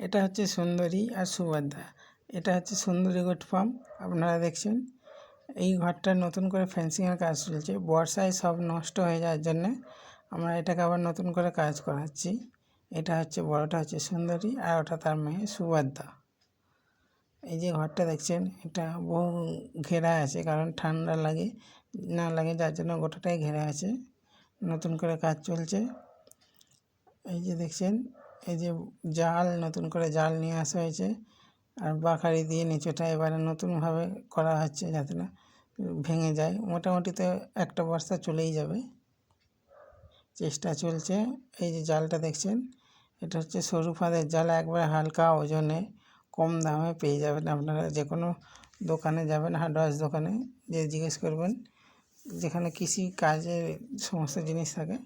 এটা হচ্ছে সুন্দরী আর সুভদ্রা। এটা হচ্ছে সুন্দরী গোট ফার্ম আপনারা দেখছেন। এই ঘরটা নতুন করে ফেন্সিংয়ের কাজ চলছে। বর্ষায় সব নষ্ট হয়ে যাওয়ার জন্যে আমরা এটাকে আবার নতুন করে কাজ করাচ্ছি। এটা হচ্ছে, বড়টা হচ্ছে সুন্দরী আর ওটা তার মেয়ে সুভদ্রা। এই যে ঘরটা দেখছেন, এটা বহু ঘেরা আছে কারণ ঠান্ডা লাগে, না লাগে যার জন্য গোটাটাই ঘেরা আছে। নতুন করে কাজ চলছে। এই যে দেখছেন এই যে জাল, নতুন করে জাল নিয়ে আসা হয়েছে। আর বাখারি দিয়ে নিচেটা এবারে নতুনভাবে করা হচ্ছে যাতে না ভেঙে যায়। মোটামুটি তো একটা বস্তা চলেই যাবে। চেষ্টা চলছে। এই যে জালটা দেখছেন, এটা হচ্ছে সরু ফাঁদের জাল, একবারে হালকা ওজনে, কম দামে পেয়ে যাবেন আপনারা। যে কোনো দোকানে যাবেন হার্ডওয়ার্স দোকানে যে জিজ্ঞেস করবেন, যেখানে কৃষি কাজের সমস্ত জিনিস থাকে,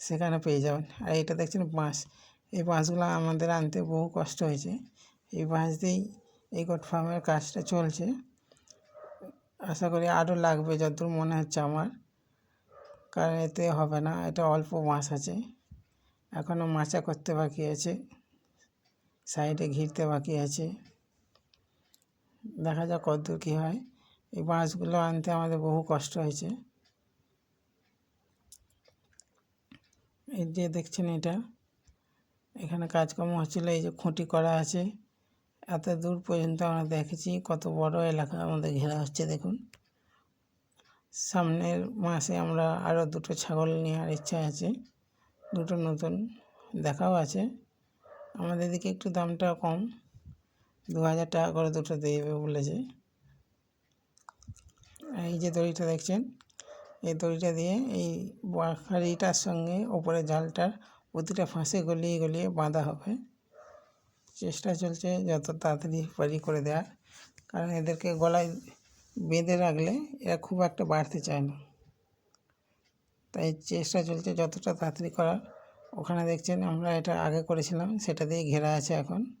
সেখানে পেয়ে যাবেন। আর এটা দেখছেন বাঁশ। এই বাঁশগুলো আমাদের আনতে বহু কষ্ট হয়েছে। এই বাঁশ দিয়েই এই গোট ফার্মের কাজটা চলছে। আশা করি আরও লাগবে যতদূর মনে হচ্ছে আমার। কারণ এতে হবে না, এটা অল্প বাঁশ আছে। এখনও মাচা করতে বাকি আছে। সাইডে ঘিরতে বাকি আছে। দেখা যাক কতদূর কী হয়। এই বাঁশগুলো আনতে আমাদের বহু কষ্ট হয়েছে। এই যে দেখছেন এটা। এখানে কাজকর্ম হচ্ছিল, এই যে খুঁটি করা আছে। এত দূর পর্যন্ত আমরা দেখেছি কত বড় এলাকা আমাদের ঘেরা হচ্ছে, দেখুন। সামনের মাসে আমরা আরও দুটো ছাগল নেওয়ার ইচ্ছা আছে, দুটো নতুন দেখাও আছে। আমাদের দিকে একটু দামটা কম, দু হাজার টাকা করে দুটো দেবে বলেছে। এই যে দড়িটা দেখছেন, এই দড়িটা দিয়ে এই বাখারিটার সঙ্গে ওপরে জালটার প্রতিটা ফাঁসে গলিয়ে গলিয়ে বাঁধা হবে। চেষ্টা চলছে যত তাড়াতাড়ি পারি করে দেওয়ার। কারণ এদেরকে গলায় বেঁধে রাখলে এরা খুব একটা বাড়তে চায় না। তাই চেষ্টা চলছে যতটা তাড়াতাড়ি করার। ওখানে দেখছেন আমরা এটা আগে করেছিলাম, সেটা দিয়ে ঘেরা আছে এখন।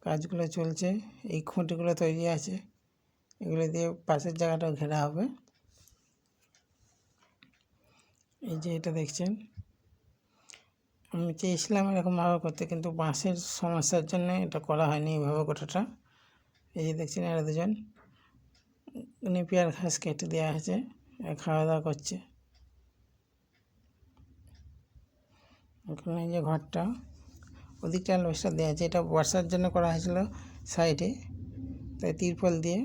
কাজগুলো চলছে, এই খুঁটিগুলো তৈরি আছে। এগুলো দিয়ে পাশের জায়গাটাও ঘেরা হবে। এই যে এটা দেখছেন। আমি চেয়েছিলাম এরকমভাবে করতে, কিন্তু বাঁশের সমস্যার জন্য এটা করা হয়নি এইভাবে গোটাটা। এই যে দেখছেন এরা দুজন। নেপিয়ার ঘাস কেটে দেওয়া হয়েছে খাওয়া দাওয়া করছে। এই যে ঘরটা, ওদিকটা অ্যালবেস্টার দেওয়া আছে। এটা বর্ষার জন্য করা হয়েছিল সাইডে, তাই তিরপল দিয়ে।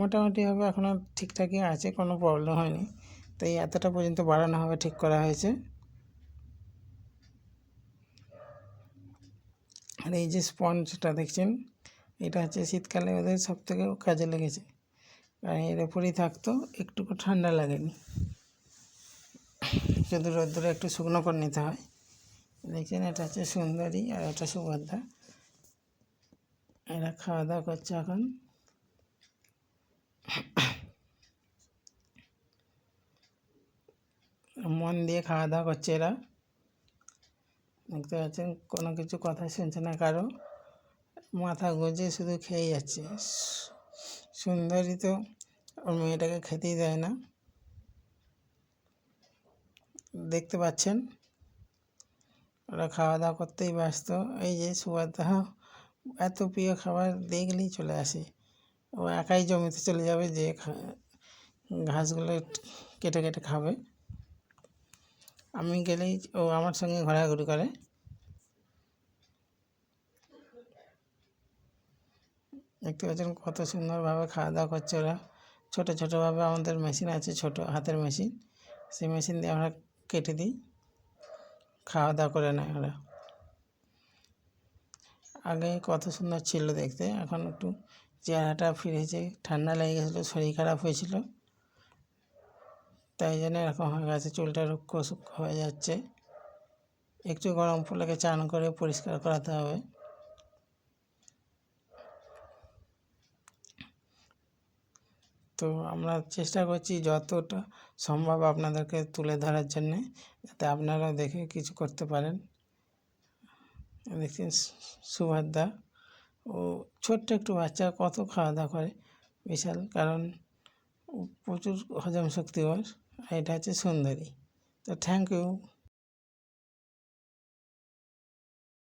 মোটামুটিভাবে এখনও ঠিকঠাকই আছে, কোনো প্রবলেম হয়নি। তাই এতটা পর্যন্ত বাড়ানো হবে, ঠিক করা হয়েছে। আর এই যে স্পঞ্জটা দেখছেন, এটা হচ্ছে শীতকালে ওদের সব থেকে কাজে লেগেছে। কারণ এর ওপরেই থাকতো, একটুকু ঠান্ডা লাগেনি। শুধু রোদ্দুরে একটু শুকনো করে নিতে হয়। দেখছেন, এটা হচ্ছে সুন্দরী আর এটা সুভদ্রা এরা খাওয়া দাওয়া করছে এখন। মন দিয়ে খাওয়া দাওয়া করছে এরা। দেখতে পাচ্ছেন, কোনো কিছু কথা শুনছে না কারও। মাথা গুঁজে শুধু খেয়ে যাচ্ছে। সুন্দরী তো ওর মেয়েটাকে খেতেই দেয় না। দেখতে পাচ্ছেন, ওরা খাওয়া দাওয়া করতেই ব্যস্ত। এই যে সুভদ্রা, এত প্রিয় খাবার দেখলেই চলে আসে। ও একাই জমিতে চলে যাবে, যে ঘাসগুলো কেটে কেটে খাবে। আমি গেলেই ও আমার সঙ্গে ঘোরাঘুরি করে। দেখতে পাচ্ছেন কত সুন্দরভাবে খাওয়া দাওয়া করছে ওরা। ছোটো, ছোটোভাবে আমাদের মেশিন আছে, ছোট হাতের মেশিন সেই মেশিন দিয়ে আমরা কেটে দিই। খাওয়া দাওয়া করে নেয় ওরা। আগে কত সুন্দর ছিল দেখতে। এখন একটু চেহারাটা ফিরেছে, ঠান্ডা লেগে গেছিল, শরীর খারাপ হয়েছিল। তাই জন্য এরকম হয়ে গেছে, চুলটা রুক্ষ সূক্ষ্ম হয়ে যাচ্ছে। একটু গরম ফুলকে চান করে পরিষ্কার করাতে হবে। তো আমরা চেষ্টা করছি যতটা সম্ভব আপনাদেরকে তুলে ধরার জন্যে, যাতে আপনারাও দেখে কিছু করতে পারেন। দেখছেন সুভদ্রা ও ছোট্ট একটু বাচ্চা, কত খাওয়া দাওয়া করে, বিশাল, কারণ প্রচুর হজম শক্তি ওর। এটা হচ্ছে সুন্দরী। তো থ্যাংক ইউ